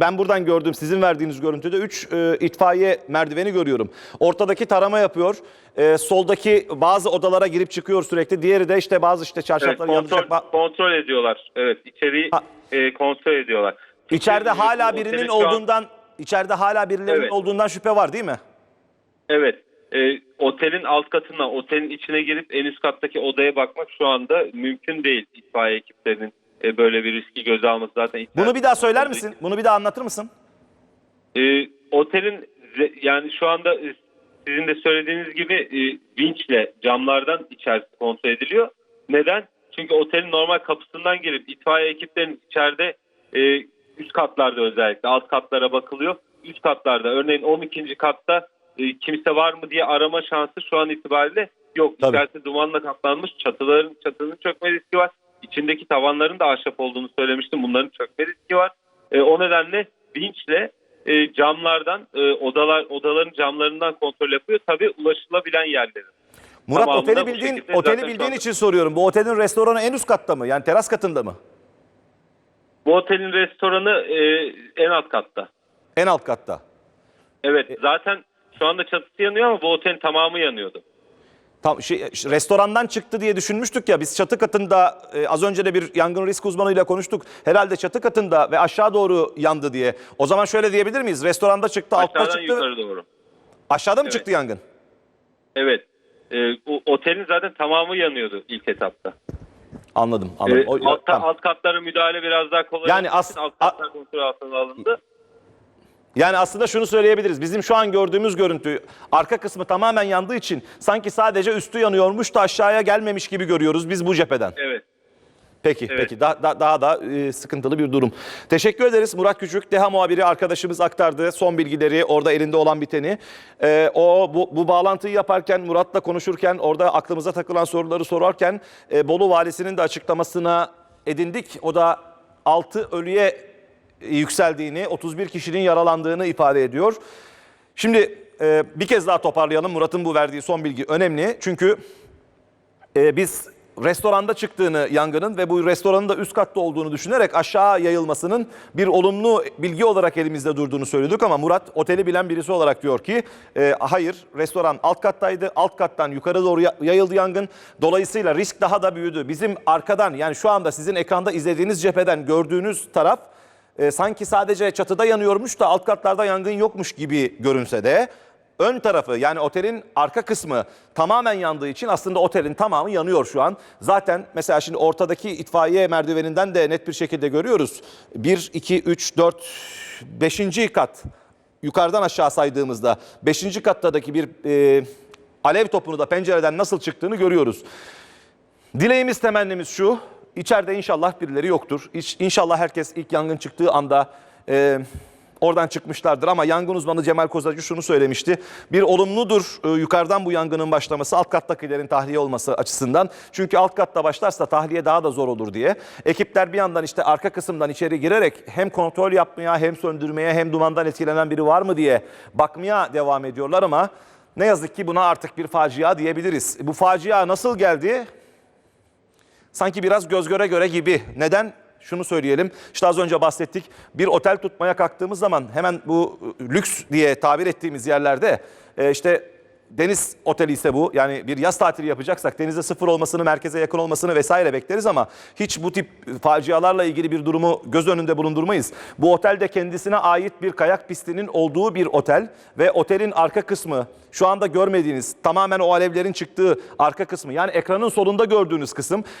Ben buradan gördüm sizin verdiğiniz görüntüde 3 itfaiye merdiveni görüyorum. Ortadaki tarama yapıyor. E, soldaki bazı odalara girip çıkıyor sürekli. Diğeri de işte bazı işte Evet, çarşafları kontrol, yanacak. kontrol ediyorlar. Evet, içeriği Ha. e, kontrol ediyorlar. Çünkü İçeride hala birinin şu an- olduğundan içeride hala birilerinin Evet. olduğundan şüphe var değil mi? Evet. e, otelin alt katına, otelin içine girip en üst kattaki odaya bakmak şu anda mümkün değil itfaiye ekiplerinin e, böyle bir riski göze alması zaten. Bunu bir daha söyler misin? Bunu bir daha anlatır mısın? E, otelin yani şu anda e, sizin de söylediğiniz gibi e, vinçle camlardan içerisi kontrol ediliyor. Neden? Çünkü otelin normal kapısından girip itfaiye ekiplerinin içeride e, üst katlarda özellikle alt katlara bakılıyor. Üst katlarda örneğin 12. katta e, kimse var mı diye arama şansı şu an itibariyle yok. Tabii. İçerisi dumanla kaplanmış çatıların çatının çökme riski var. İçindeki tavanların da ahşap olduğunu söylemiştim. Bunların çökme riski var. E, o nedenle vinçle e, camlardan e, odalar odaların camlarından kontrol yapıyor. Tabii ulaşılabilen yerlerin. Murat Tamamında oteli bu bildiğin şekilde oteli zaten bildiğin için soruyorum. Bu otelin restoranı en üst katta mı? Yani teras katında mı? Bu otelin restoranı e, en alt katta. En alt katta. Evet zaten şu anda çatısı yanıyor ama bu otelin tamamı yanıyordu. Tam şey restorandan çıktı diye düşünmüştük ya biz çatı katında e, az önce de bir yangın risk uzmanıyla konuştuk. Herhalde çatı katında ve aşağı doğru yandı diye. O zaman şöyle diyebilir miyiz? Restoranda çıktı, altta Aşağıdan çıktı. yukarı doğru. Aşağıda mı Evet. çıktı yangın? Evet. E, bu otelin zaten tamamı yanıyordu ilk etapta. Anladım, anladım. E, O- altta, tamam. alt katlara müdahale biraz daha kolay Yani olduğu as- için alt katlar kontrol altına alındı. Yani aslında şunu söyleyebiliriz. Bizim şu an gördüğümüz görüntü arka kısmı tamamen yandığı için sanki sadece üstü yanıyormuş da aşağıya gelmemiş gibi görüyoruz biz bu cepheden. Evet. Peki, Evet. peki. Da, da- daha da e, sıkıntılı bir durum. Teşekkür ederiz Murat Küçük, DEHA muhabiri arkadaşımız aktardı son bilgileri, orada elinde olan biteni. E, o bu, bu bağlantıyı yaparken, Murat'la konuşurken, orada aklımıza takılan soruları sorarken e, Bolu Valisi'nin de açıklamasına edindik. O da 6 ölüye yükseldiğini, 31 kişinin yaralandığını ifade ediyor. Şimdi e, bir kez daha toparlayalım. Murat'ın bu verdiği son bilgi önemli. Çünkü ee, biz restoranda çıktığını yangının ve bu restoranın da üst katta olduğunu düşünerek aşağı yayılmasının bir olumlu bilgi olarak elimizde durduğunu söyledik ama Murat oteli bilen birisi olarak diyor ki e, hayır restoran alt kattaydı alt kattan yukarı doğru ya- yayıldı yangın dolayısıyla risk daha da büyüdü. Bizim arkadan yani şu anda sizin ekranda izlediğiniz cepheden gördüğünüz taraf e, sanki sadece çatıda yanıyormuş da alt katlarda yangın yokmuş gibi görünse de ön tarafı yani otelin arka kısmı tamamen yandığı için aslında otelin tamamı yanıyor şu an. Zaten mesela şimdi ortadaki itfaiye merdiveninden de net bir şekilde görüyoruz. 1, 2, 3, 4, 5. kat yukarıdan aşağı saydığımızda 5. kattadaki bir e, alev topunu da pencereden nasıl çıktığını görüyoruz. Dileğimiz temennimiz şu. İçeride inşallah birileri yoktur. İnşallah herkes ilk yangın çıktığı anda e, oradan çıkmışlardır. Ama yangın uzmanı Cemal Kozacı şunu söylemişti. Bir olumludur e, yukarıdan bu yangının başlaması alt kattakilerin tahliye olması açısından. Çünkü alt katta başlarsa tahliye daha da zor olur diye. Ekipler bir yandan işte arka kısımdan içeri girerek hem kontrol yapmaya hem söndürmeye hem dumandan etkilenen biri var mı diye bakmaya devam ediyorlar ama ne yazık ki buna artık bir facia diyebiliriz. Bu facia nasıl geldi? Sanki biraz göz göre göre gibi. Neden? Şunu söyleyelim. İşte az önce bahsettik. Bir otel tutmaya kalktığımız zaman hemen bu e, lüks diye tabir ettiğimiz yerlerde e, işte deniz oteli ise bu. Yani bir yaz tatili yapacaksak denize sıfır olmasını, merkeze yakın olmasını vesaire bekleriz ama hiç bu tip facialarla ilgili bir durumu göz önünde bulundurmayız. Bu otelde kendisine ait bir kayak pistinin olduğu bir otel ve otelin arka kısmı şu anda görmediğiniz tamamen o alevlerin çıktığı arka kısmı yani ekranın solunda gördüğünüz kısım